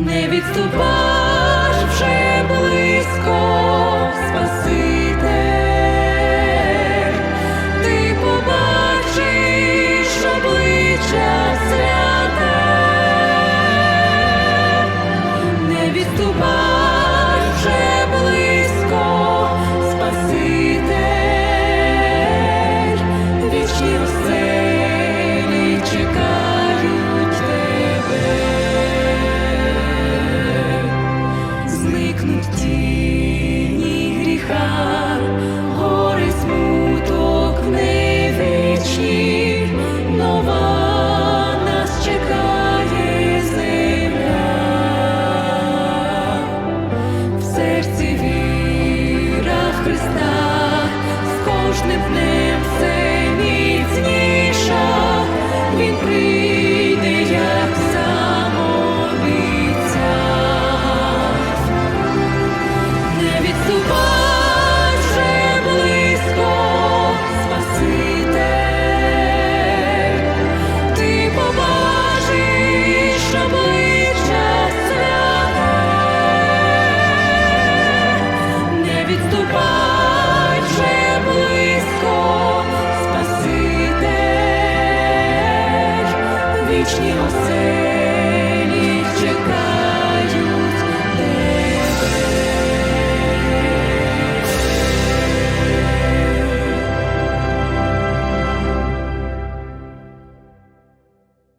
не відступаш вже близько. кожним днем все міцніша, він прийде. you say